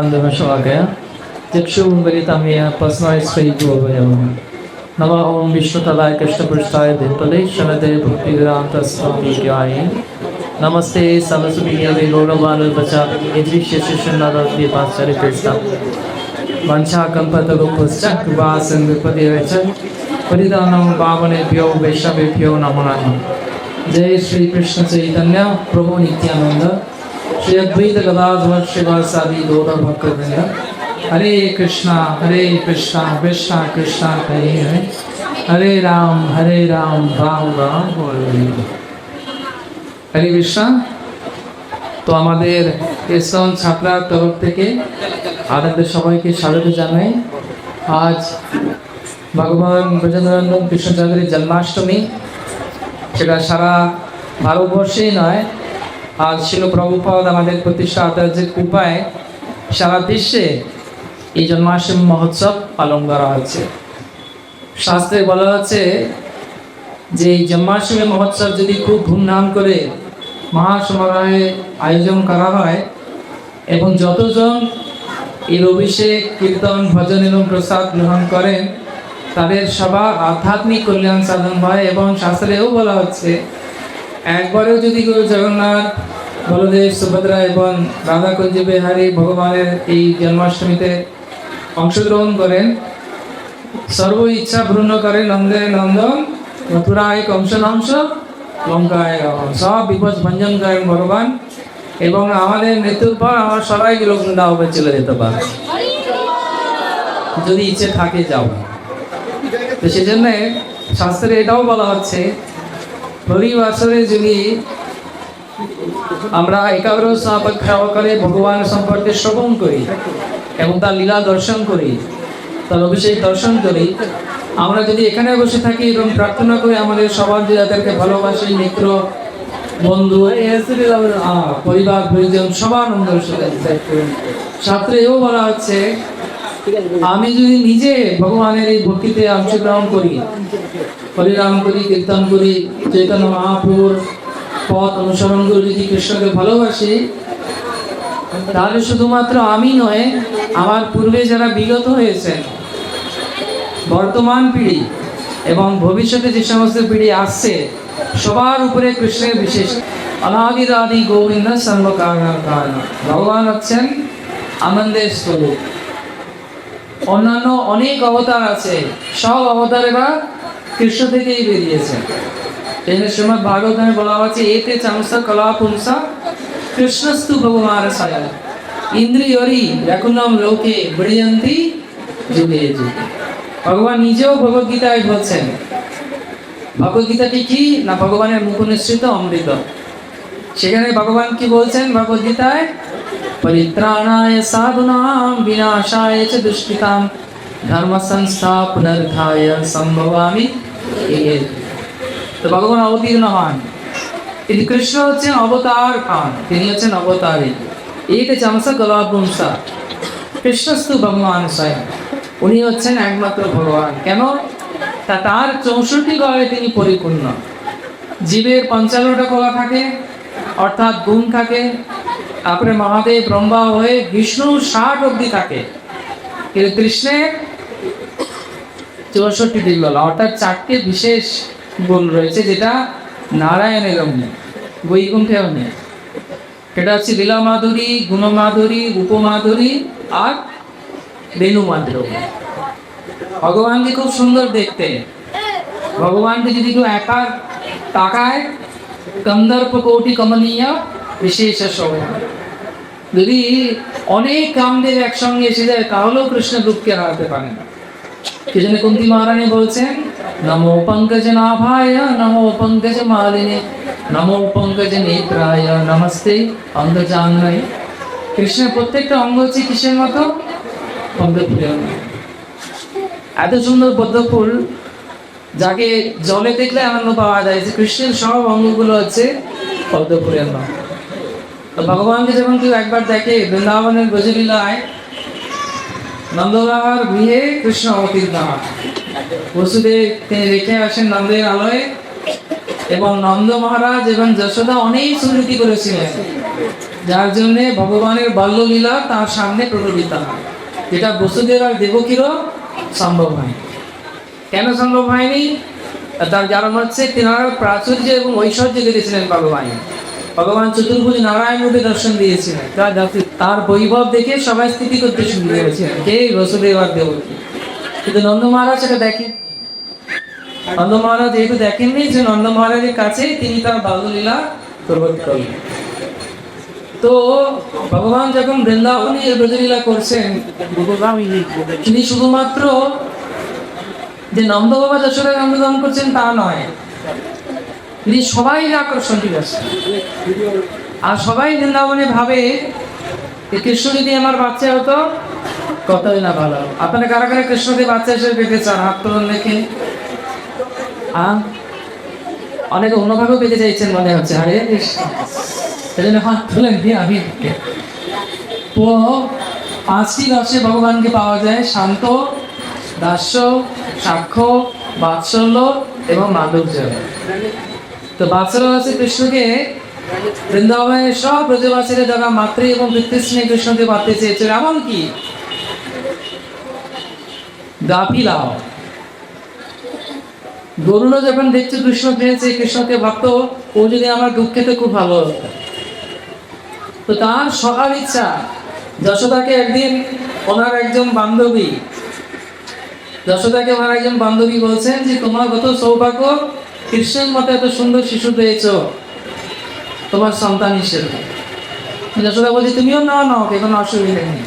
में आ गया चक्षुमलितमय पस्माय श्री गोवयम नम ओं विष्णुतलाय कृष्णपृष्ठाय धीपले शरदे भक्तिवेदान्तस्वामी ज्ञाय नमस्ते सरस्वती गौरवानुर्वचा यदृश्यशिशुनादाद्यपाचार्य कृष्ण वंशाकल्पतरुपश्च कृपासङ्गपदेव च परिदानं पावनेभ्यो वैष्णवेभ्यो नमो नमः जय श्रीकृष्णचैतन्य प्रभु Nityanand Namo. Jai Shri Krishna Chaitanya Prabhu Nityananda. Shri Advaita Gadadhar शिवासादि गौर भक्तवृंद हरे कृष्णा हरे कृष्णा कृष्णा कृष्णा हरे हरे हरे राम हरे राम রাম রাম হরে হরে। হরে কৃষ্ণ তো আমাদের ইসলাম ছাত্রার তরফ থেকে আপনাদের সবাইকে স্বাগত জানাই আজ ভগবান ব্রজেন্দ্রনন্দন কৃষ্ণচন্দ্রের জন্মাষ্টমী সেটা সারা ভারতবর্ষেই নয় আজ ছিল প্রভুপদ আমাদের প্রতিষ্ঠা আচার্যের কৃপায় সারা বিশ্বে এই জন্মাষ্টমী মহোৎসব পালন করা হচ্ছে। শাস্ত্রে বলা হচ্ছে যে এই জন্মাষ্টমী মহোৎসব যদি খুব ধুমধাম করে মহাসমারোহে আয়োজন করা হয় এবং যতজন এর অভিষেক, কীর্তন, ভজন এবং প্রসাদ গ্রহণ করেন, তাদের সবার আধ্যাত্মিক কল্যাণ সাধন হয় এবং শাস্ত্রেও বলা হচ্ছে একবারেও যদি গুরু জগন্নাথ, বলদেব, সুভদ্রা এবং রাধা কুঞ্জ বিহারী ভগবানের এই জন্মাষ্টমীতে অংশগ্রহণ করেন, সর্ব ইচ্ছা পূর্ণ করে নন্দে নন্দন, মথুরায় কংসনাংশ লঙ্কায় রাবণ। সব বিপদ ভঞ্জন করেন ভগবান এবং আমাদের মৃত্যুর পর আমরা সবাই লোক বৃন্দাবনে চলে যেতে পারে যদি ইচ্ছে থাকে যাও তো সেজন্য শাস্ত্রে এটাও বলা হচ্ছে প্রতি বছরে যদি আমরা একাগ্র করে ভগবান সম্পর্কে শ্রবণ করি এবং তার লীলা দর্শন করি, তার অভিষেক দর্শন করি, আমরা যদি এখানে বসে থাকি এবং প্রার্থনা করি আমাদের সবার যে যাদেরকে ভালোবাসি, মিত্র, বন্ধু পরিবার, পরিজন, সবার আনন্দ শাস্ত্রে এও বলা হচ্ছে আমি যদি নিজে ভগবানের এই ভক্তিতে অংশগ্রহণ করি হরিনাম করি, কীর্তন করি, চৈতন্য মহাপুর পথ অনুসরণ করে, যদি কৃষ্ণকে ভালোবাসি, তাহলে শুধুমাত্র আমি নয় আমার পূর্বে যারা বিগত হয়েছেন বর্তমান পিঢ়ি এবং ভবিষ্যতে যে সমস্ত পিঢ়ি আসছে, সবার উপরে কৃষ্ণের বিশেষ অনাদির সর্বকারণ কারণ ভগবান হচ্ছেন আনন্দের স্বরূপ। অন্যান্য অনেক অবতার আছে। সব অবতারেরা কৃষ্ণ থেকেই বেরিয়েছে। এই শ্রীমদ ভাগবতামে বলা হচ্ছে এতে চামসা কলা পুংসা কৃষ্ণস্তু ভগবান সায়া। ইন্দ্রিয়রি ব্যাকুলম লোকে বৃয়ন্তি যুগে যুগে ভগবান নিজেও ভগবদ্গীতায় বলছেন, ভগবদ্গীতাটি কি? না, ভগবানের মুখ নিঃসৃত অমৃত। সেখানে ভগবান কি বলছেন? ভগবদ্গীতায় পরিত্রাণায় সাধুনাম বিনাশায় চ দুষ্কৃতাম ধর্ম সংস্থা পুনর্ধায় সম্ভবামি। তো ভগবান অবতীর্ণ হন কিন্তু কৃষ্ণ হচ্ছেন অবতার খান তিনি হচ্ছেন অবতারী এইটা চামসা গলাপুংসা কৃষ্ণস্তু ভগবান স্বয়ং উনি হচ্ছেন একমাত্র ভগবান কেন তা তার চৌষট্টি গলায় তিনি পরিপূর্ণ জীবের পঞ্চান্নটা গলা থাকে অর্থাৎ গুণ থাকে তারপরে মহাদেব ব্রহ্মা হয়ে বিষ্ণু ষাট অব্দি থাকে। কিন্তু কৃষ্ণের চৌষট্টি গলা অর্থাৎ চারটে বিশেষ গুণ রয়েছে, যেটা নারায়ণেরও নেই বৈকুণ্ঠেও নেই সেটা হচ্ছে লীলা মাধুরী গুণমাধুরী, উপমাধুরী আর রেণু মাধুরী ভগবানকে খুব সুন্দর দেখতে। ভগবানকে যদি কেউ একা তাকায় কন্দর্প কৌটি কমনীয় বিশেষ শোভা যদি অনেক কামদেব একসঙ্গে এসে যায়, তাহলেও কৃষ্ণ রূপকে হারাতে পারে না। কি জন্য কুন্তি মহারানী বলছেন, নমো পঙ্কজ নাভায়, নমো পঙ্কজ মালিনে, নমো পঙ্কজ নেত্রায়, নমস্তে অঙ্গজাঙ্গয় কৃষ্ণের প্রত্যেকটা অঙ্গ হচ্ছে কিসের মতো? পদ্মফুলের এত সুন্দর পদ্মফুল, যাকে জলে দেখলে আনন্দ পাওয়া যায়, যে কৃষ্ণের সব অঙ্গগুলো হচ্ছে পদ্মফুলের মতো। তো ভগবানকে যখন কেউ একবার দেখে, বৃন্দাবনের ব্রজলীলায় নন্দবাবার গৃহে কৃষ্ণ অবতীর্ণ হন বসুদেব তিনি রেখে আসেন নন্দের আলয়ে এবং নন্দ মহারাজ এবং যশোদা অনেক সুনীতি করেছিলেন। যার জন্যে ভগবানের বাল্যলীলা তার সামনে প্রকটিত হয়। যেটা বসুদেব আর দেবকীরও সম্ভব হয়। কেন সম্ভব হয়নি? তার কারণ হচ্ছে তেনারা প্রাচুর্য এবং ঐশ্বর্য দিয়েছিলেন ভগবান ভগবান চতুর্ভুজ নারায়ণ রূপে দর্শন দিয়েছিলেন। তার তার বৈভব দেখে সবাই স্থিতি করতে শুরু করেছিলেন কে বসুদেব আর দেবকী কিন্তু নন্দ মহারাজ সেটা দেখেন নন্দ মহারাজ যেহেতু দেখেননি যে নন্দ মহারাজের কাছে তিনি তার বাল্যলীলা প্রবর্ত করলেন। তো ভগবান যখন বৃন্দাবনে ব্রজলীলা করছেন, তিনি শুধুমাত্র যে নন্দ বাবা যশোরে নন্দগান করছেন তা নয় তিনি সবাই আকর্ষণ দিয়েছেন আর সবাই বৃন্দাবনে ভাবে কৃষ্ণ যদি আমার বাচ্চা হতো, কতই না ভালো। আপনারা কারা কারা কৃষ্ণকে বাচ্চা হিসেবে পেতে চান হাত তুলুন দেখে? অনেকে অন্যভাবেও পেতে চাইছেন মনে হচ্ছে। আরে সেজন্য হাত তুলেন দিয়ে আমি। তো পাঁচটি রসে ভগবানকে পাওয়া যায়, শান্ত, দাস্য, সাক্ষ্য, বাৎসল্য এবং মাধুর্য তো আছে কৃষ্ণকে বৃন্দাবনের সব ব্রজবাসীরা যারা মাতৃ এবং পিতৃস্নেহ কৃষ্ণকে পাতে চেয়েছিল এমনকি গাফিলাও গরুরা যখন দেখছে কৃষ্ণ পেয়েছে, কৃষ্ণকে ভাবত, ও যদি আমার দুঃখ খেতে খুব ভালো তো তার সকাল ইচ্ছা, যশোদাকে একদিন ওনার একজন বান্ধবী, যশোদাকে ওনার একজন বান্ধবী বলছেন যে, তোমার কত সৌভাগ্য কৃষ্ণের মতো এত সুন্দর শিশু পেয়েছ? তোমার সন্তান হিসেবে। যশোদা বলছে, তুমিও নাও নাও কোনো অসুবিধা নেই।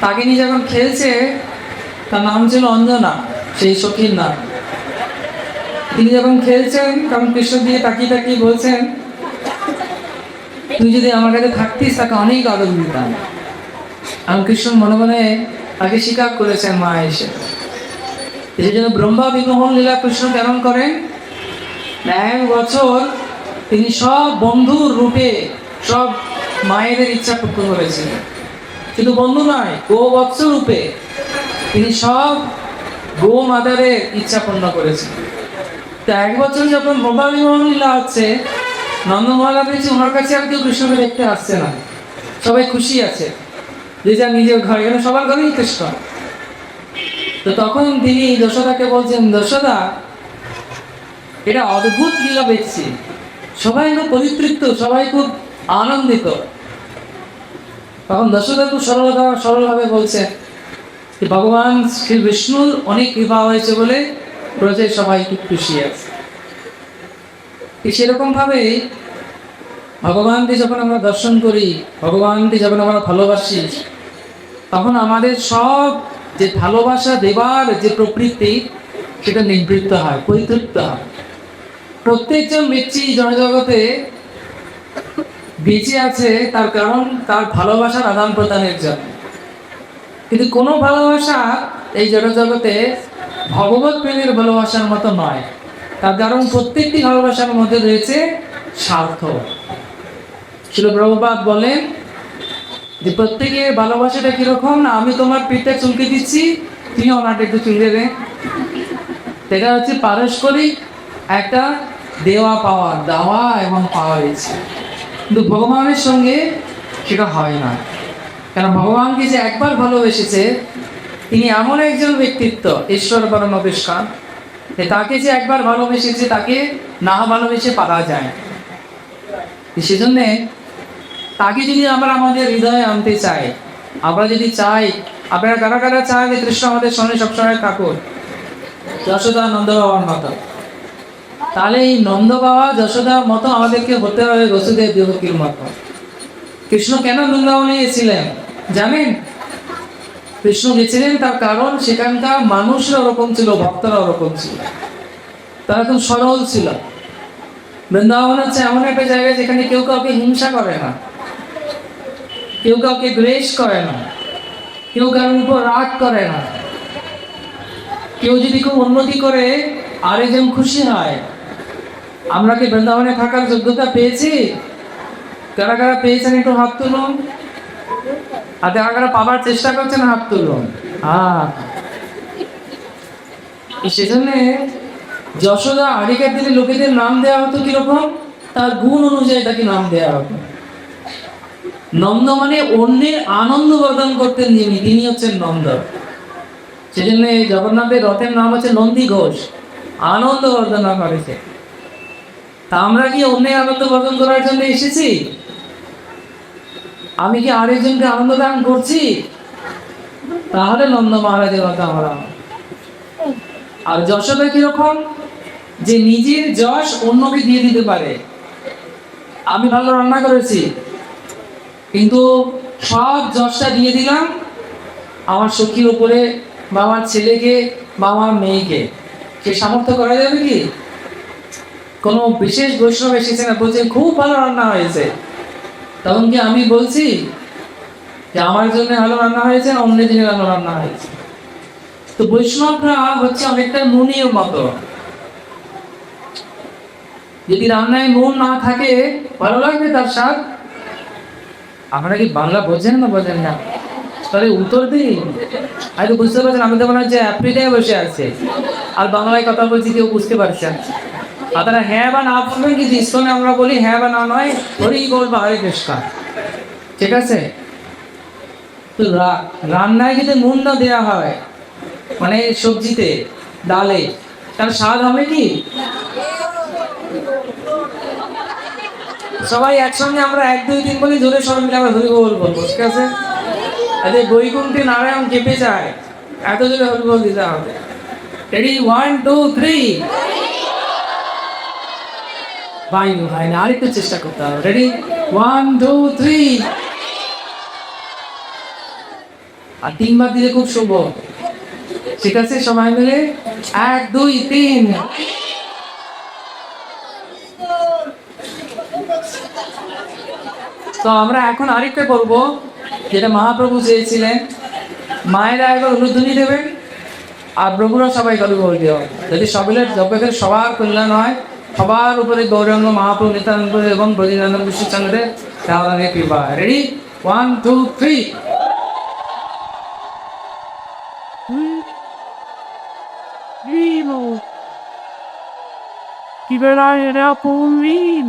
তাকে নিয়ে যখন খেলছে, তার নাম ছিল অঞ্জনা, সেই সখীর নাম। তিনি যখন খেলছেন, তখন কৃষ্ণ দিয়ে তাকিয়ে তাকিয়ে বলছেন, তুই যদি আমার কাছে থাকতিস, তাকে অনেক আদর দিতাম। আমি কৃষ্ণ মনে মনে তাকে স্বীকার করেছেন মা এসে এই জন্য ব্রহ্মা বিগ্রহণ লীলা কৃষ্ণ কেমন করেন। এক বছর তিনি সব বন্ধুর রূপে সব মায়েদের ইচ্ছা পূর্ণ করেছিলেন শুধু বন্ধু নয় গো বৎস রূপে তিনি সব গো মাদারের ইচ্ছা পূর্ণ করেছেন। তো এক বছর যখন ব্রহ্মা বিগ্রহণ লীলা হচ্ছে নন্দ মহারাজ ওনার কাছে আর কেউ কৃষ্ণকে দেখতে আসছে না। সবাই খুশি আছে যে যা নিজের ঘরে সবার ঘরেই কৃষ্ণ। তখন তিনি দশদাকে বলছেন দশদা এটা অদ্ভুত লীলা দেখছি। সবাই খুব পরিতৃপ্ত, সবাই খুব আনন্দিত। তখন যশোদা খুব সরলতা, সরলভাবে বলছে যে ভগবান শ্রী বিষ্ণুর অনেক কৃপা হয়েছে বলে প্রজের সবাই খুব খুশি আছে। সেরকম ভাবে ভগবানকে যখন আমরা দর্শন করি, ভগবানকে যখন আমরা ভালোবাসি, তখন আমাদের সব যে ভালোবাসা দেবার যে প্রবৃত্তি সেটা নিবৃত্ত হয়, পরিতৃপ্ত হয়। প্রত্যেকজন ব্যক্তি জনজগতে বেঁচে আছে তার কারণ তার ভালোবাসার আদান প্রদানের জন্য। কিন্তু কোনো ভালোবাসা এই জনজগতে ভগবত প্রেমের ভালোবাসার মতো নয়। তার কারণ প্রত্যেকটি ভালোবাসার মধ্যে রয়েছে স্বার্থ। শিল প্রভুপাত বলেন যে প্রত্যেকে ভালোবাসাটা কীরকম? না, আমি তোমার পিঠটা চুলকে দিচ্ছি, তুমি ওনারটা একটু চুল দেবে। এটা হচ্ছে পারস্পরিক একটা দেওয়া পাওয়া, দেওয়া এবং পাওয়া ইচ্ছে কিন্তু ভগবানের সঙ্গে সেটা হয় না। কারণ ভগবানকে যে একবার ভালোবেসেছে, তিনি এমন একজন ব্যক্তিত্ব, ঈশ্বর পরম আবিষ্কার যে তাকে যে একবার ভালোবেসেছে, তাকে না ভালোবেসে পারা যায়। সেজন্যে তাকে যদি আমরা আমাদের হৃদয়ে আনতে চাই, আমরা যদি চাই, আপনারা কারা কারা চান যে কৃষ্ণ আমাদের সঙ্গে সবসময় থাকুন যশোদা নন্দ বাবার মতো। তাহলে এই নন্দ বাবা যশোদার মতো আমাদেরকে হতে হবে বসুদেব দেবকীর মতো। কৃষ্ণ কেন বৃন্দাবনে এসেছিলেন? জানেন? কৃষ্ণ গেছিলেন তার কারণ সেখানকার মানুষরা ওরকম ছিল, ভক্তরা ওরকম ছিল। তারা খুব সরল ছিল। বৃন্দাবন হচ্ছে এমন একটা জায়গা যেখানে কেউ কাউকে হিংসা করে না। কেউ কাউকে দ্বেষ করে না। কেউ কারোর উপর রাগ করে না। কেউ যদি খুব উন্নতি করে আরেকজন খুশি হয়। আমরা কি বৃন্দাবনে থাকার যোগ্যতা পেয়েছি? কারা কারা পেয়েছেন একটু হাত তুলুন। আর যারা কারা পাবার চেষ্টা করছেন, হাত তুলুন। হ্যাঁ। সেজন্য যশোদা আগেকার দিনে লোকেদের নাম দেওয়া হতো কীরকম, তার গুণ অনুযায়ী তাকে নাম দেওয়া হতো। নন্দ মানে অন্যের আনন্দ বর্ধন করতেন যিনি তিনি হচ্ছেন নন্দ। সেজন্য জগন্নাথের রথের নাম হচ্ছে নন্দী ঘোষ। আনন্দ বর্ধনা করেছে। তা আমরা কি অন্যের আনন্দ বর্ধন করার জন্য এসেছি? আমি কি আরেকজনকে আনন্দ দান করছি? তাহলে নন্দ মহারাজের কথা আমরা আর যশোদা কীরকম? যে নিজের যশ অন্যকে দিয়ে দিতে পারে। আমি ভালো রান্না করেছি। কিন্তু সব যশটা দিয়ে দিলাম আমার সখীর উপরে বা আমার ছেলেকে বা আমার মেয়েকে। সে সামর্থ্য করা যাবে কি? কোনো বিশেষ বৈষ্ণব এসেছে না, বলছে খুব ভালো রান্না হয়েছে। তখন কি আমি বলছি যে আমার জন্য ভালো রান্না হয়েছে না অন্যের জন্য ভালো রান্না হয়েছে? তো বৈষ্ণবরা হচ্ছে অনেকটা নুনের মতো। যদি রান্নায় নুন না থাকে, ভালো লাগবে তার স্বাদ? আপনারা কি বাংলা বোঝেন না বোঝেন না? তাহলে উত্তর দিন। আমি তো বুঝতে পারছেন আমি তো মনে হচ্ছে আফ্রিকায় বসে আছে। আর বাংলায় কথা বলছি, কেউ বুঝতে পারছেন আপনারা হ্যাঁ বা না বলবেন কিন্তু ইসলামে আমরা বলি হ্যাঁ বা না নয় হরি বল বা হরে কৃষ্ণ ঠিক আছে? তো রান্নায় যদি নুন না দেওয়া হয় মানে সবজিতে, ডালে তার স্বাদ হবে কি? সবাই একসঙ্গে আমরা এক, দুই, তিন বলি জোরে সবাই মিলে আমরা হরি বল বলব ঠিক আছে? আরে বৈকুণ্ঠে নারায়ণ কেঁপে যায়। এত জোরে হরি বল দিতে হবে। রেডি ওয়ান টু থ্রি না, আরেকটু চেষ্টা করতে হবে। রেডি ওয়ান টু থ্রি আর তিনবার দিলে খুব শুভ ঠিক আছে, সবাই মিলে এক, দুই, তিন। তো আমরা এখন আরেকটা করব, যেটা মহাপ্রভু চেয়েছিলেন মায়েরা একবার উলুধ্বনি দেবেন, আর প্রভুরা সবাই গল্প বল দেওয়া যদি সবিলের জগতের সবার কল্যাণ হয়, সবার উপরে গৌরাঙ্গ, মহাপ্রভু নিত্যানন্দ এবং ব্রজিনানন্দ বিশ্বচন্দ্রের রাধানের কৃপা ready one two three Vivo! Chi verrà era Paulin!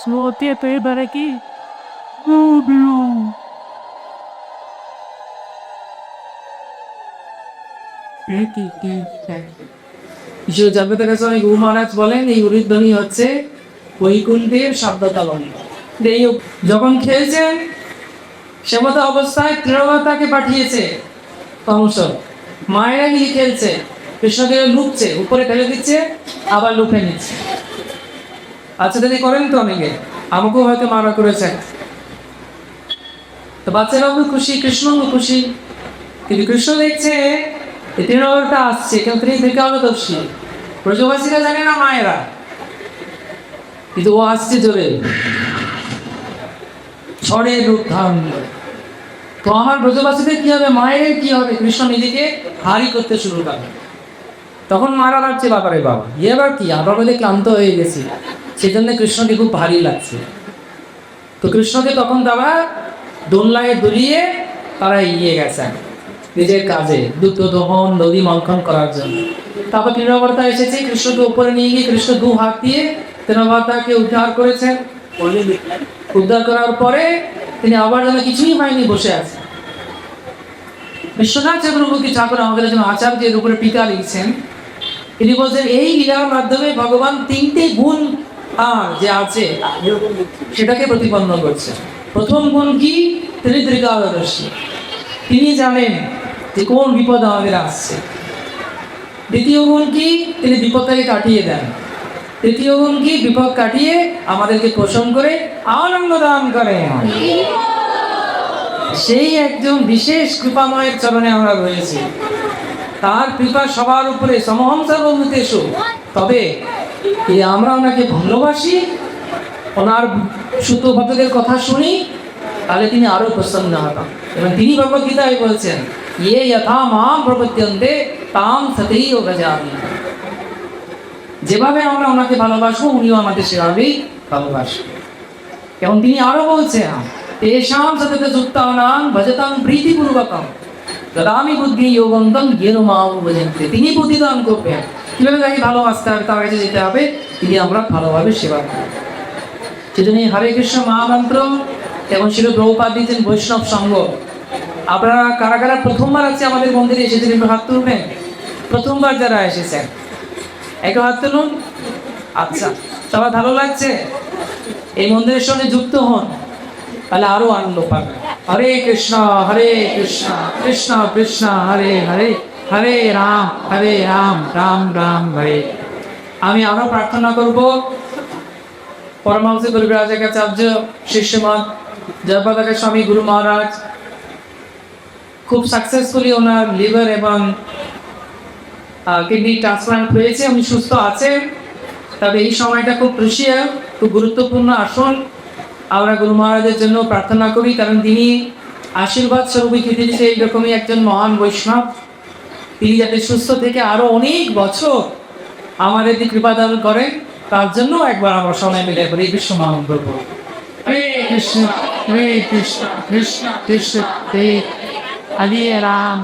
Smuotia per baraki! Rubio! Maharaj বলেন, এই হচ্ছে বৈকুণ্ঠের যখন সেমত অবস্থায় পাঠিয়েছে কংস মায়েরা গিয়ে খেলছে কৃষ্ণকে লুকছে উপরে ফেলে দিচ্ছে, আবার লুপে নিচ্ছে। আচ্ছা দিদি করেন তো অনেকে। আমাকেও হয়তো মারা করেছেন। তো বাচ্চারাও খুশি কৃষ্ণও খুশি। কিন্তু কৃষ্ণ দেখছে এই তৃণবলটা আসছে, কেউ তিনি থেকে দোষী ব্রজবাসীরা জানে না মায়েরা। কিন্তু ও আসছে জোরে। ঝড়ে রূপ ধারণ। তো আমার ব্রজবাসীদের কি হবে? মায়ের কি হবে? কৃষ্ণ নিজেকে হারি করতে শুরু করে। তখন মারা লাগছে বাবারে বাবা। এবার কি? আমরা বোধহয় ক্লান্ত হয়ে গেছি। সেই জন্য কৃষ্ণকে খুব ভারী লাগছে। তো কৃষ্ণকে তখন তারা দোলনায় দুলিয়ে তারা এগিয়ে গেছেন নিজের কাজে দুধ দহন, নদী মন্থন করার জন্য। তারপর তৃণবর্তা এসেছে, কৃষ্ণকে উপরে নিয়ে গিয়ে কৃষ্ণ দু হাত দিয়ে তৃণবর্তাকে উদ্ধার করেছেন। উদ্ধার করার পরে তিনি আবার যেন কিছুই হয়নি, বসে আছেন। বিশ্বনাথ চক্রবর্তী ঠাকুর আমাদের একজন আচার্যের উপরে টিকা লিখছেন তিনি বলছেন, এই লীলার মাধ্যমে ভগবান তিনটে গুণ আর যে আছে, সেটাকে প্রতিপন্ন করছে। প্রথম গুণ কি? তিনি দীর্ঘাদর্শী তিনি জানেন যে কোন বিপদ আমাদের আসছে। দ্বিতীয় গুণ কি? তিনি বিপদটাকে কাটিয়ে দেন। তৃতীয় গুণ কি? বিপদ কাটিয়ে আমাদেরকে পোষণ করে আনন্দ দান করেন। সেই একজন বিশেষ কৃপাময়ের চরণে আমরা রয়েছি। তার কৃপা সবার উপরে সমহংসা বন্ধুতেশু তবে আমরা ওনাকে ভালোবাসি ওনার সুতো ভক্তদের কথা শুনি, তাহলে তিনি আরও প্রসন্ন হতাম। এবং তিনি ভগবদ্গীতায় বলছেন ইয়ে যথা মাম প্রপদ্যন্তে তাম সতেই ও গজামি। যেভাবে আমরা ওনাকে ভালোবাসবো, উনিও আমাদের সেভাবেই ভালোবাসবেন এবং তিনি আরও বলছেন, তেষাম সতত যুক্তানাং ভজতাং প্রীতিপূর্বকম। দদামি বুদ্ধি যোগন্তম জ্ঞেন মাও ভজন্তে। তিনি বুদ্ধি দান করবেন। কীভাবে তাকে ভালোবাসতে হবে, তার কাছে যেতে হবে তিনি আমরা ভালোভাবে সেবা করব সেজন্য হরে কৃষ্ণ মহামন্ত্র এবং শিল প্রভুপাত দিয়েছেন বৈষ্ণব সঙ্গ আপনারা কারা কারা প্রথমবার আছে আমাদের মন্দিরে এসেছেন একটু হাত তুলবেন? প্রথমবার যারা এসেছেন। একটু হাত তুলুন। আচ্ছা সবার ভালো লাগছে? এই মন্দিরের সঙ্গে যুক্ত হন। তাহলে আরও আনন্দ পাবে হরে কৃষ্ণ হরে কৃষ্ণ কৃষ্ণ কৃষ্ণ, হরে হরে হরে রাম হরে রাম রাম রাম, হরে। আমি আরও প্রার্থনা করব। পরমহংস গুরুরাজাচার্য শিষ্যমত জয়পতাকা স্বামী গুরু মহারাজ খুব সাকসেসফুলি ওনার লিভার এবং কিডনি ট্রান্সপ্লান্ট হয়েছে, উনি সুস্থ আছেন। তবে এই সময়টা খুব ক্রুশিয়াল খুব গুরুত্বপূর্ণ আসন। আমরা গুরু মহারাজের জন্য প্রার্থনা করি, কারণ তিনি আশীর্বাদ স্বরূপী পৃথিবীতে এইরকমই একজন মহান বৈষ্ণব। তিনি যাতে সুস্থ থেকে আরও অনেক বছর আমাদের কৃপাদান করেন। তার জন্য একবার আমরা সময় মিলে করি বিশ্ব মানব হরে কৃষ্ণ হরে কৃষ্ণ কৃষ্ণ কৃষ্ণ হরে হরে রাম।